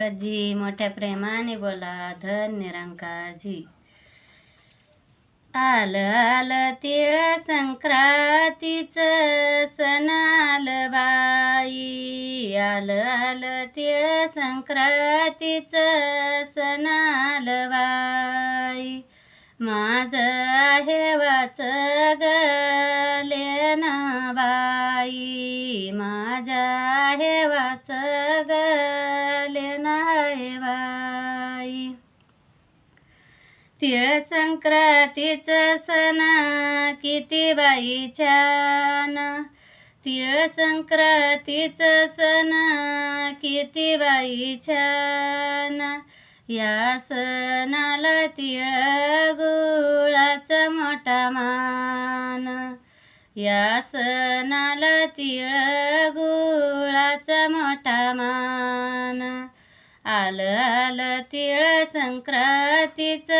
जी मोठ्या प्रेमाने बोला धन निरंकारजी आल आल तिळ संक्रांतीचं सणाल बाई. आल आल तिळ संक्रांतीचं सणाल बाई. माझं आहे वाच तिळ संक्रांतीचं सण किती बाई छान तिळ संक्रांतीचं सण किती बाई छान या सणाला तिळ गुळाचा मोठा मान. या सणाला तिळ गुळाचा मोठा मान. आलं आलं तिळ संक्रांतीचं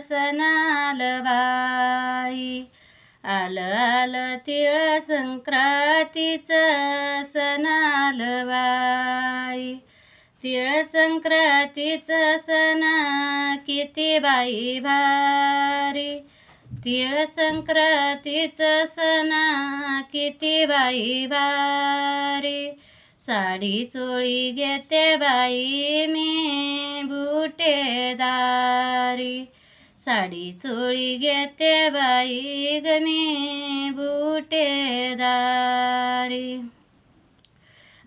सणाल बाई. आलं आलं तिळ संक्रांतीचं सणाल बाई. तिळ संक्रांतीचं सणा किती बाई भारी. तिळ संक्रांतीचं सणा किती बाई भारी. साडी चोळी घेते बाई मी बुटेदारी साडी चोळी घेते बाई ग मी बुटेदारी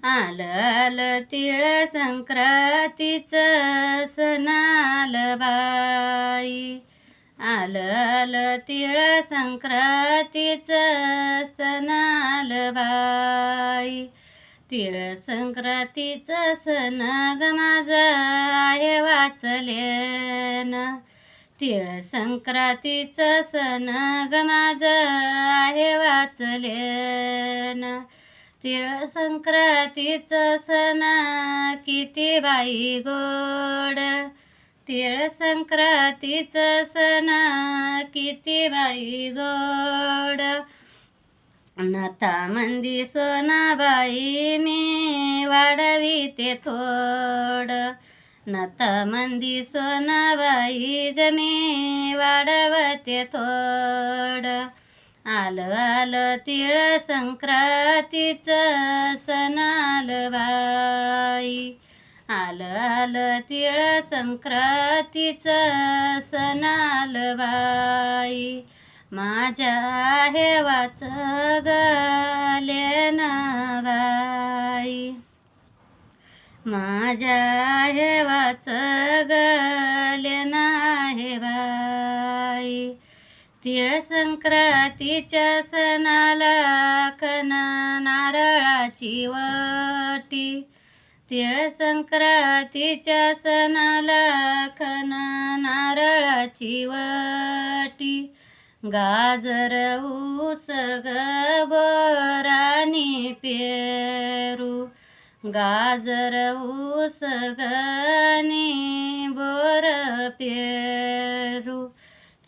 आलं आलं तिळ संक्रांतीचं सणाल बाई. आलं तिळ संक्रांतीचं सणाल बाई. तिळ संक्रांतीचं सण ग माझा आहे वाचलेन तिळ संक्रांतीचं सण ग माझं आहे वाचलेन तिळ संक्रांतीचं सण किती बाई गोड. तिळ संक्रांतीचं सण किती बाई गोड. नातामंदी सोनाबाई मी वाढविते थोड. नातामंदी सोनाबाई ग मी वाढवते थोड. आलं आलं तिळ संक्रांतीचं सण आलं बाई आलं आलं तिळ संक्रांतीचं सण आलं बाई माझ्या हे वाच गले ना बाई. माझ्या हे वाच गले ना हे बाई. तिळ संक्रांतीच्या सणाला कना नारळाची वटी. तिळ संक्रांतीच्या सणाला खना नारळाची वटी. गाजर ऊस गबरानी पेरू. गाजर ऊस गणी बोर पेरू.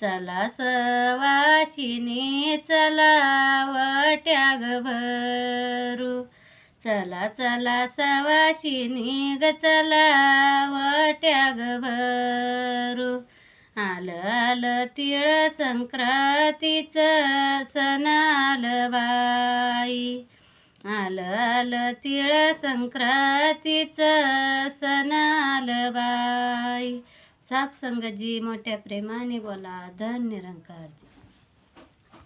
चला सवाशिनी चला वट्याग भरू. चला चला सवाशिनी ग चला वट्याग भरू. आलं आलं तिळ संक्रांतीचं सण आल बाई. आलं आलं तिळ संक्रांतीचं सण आलं बाई. सात संगजी मोठ्या प्रेमाने बोला धन निरंकारजी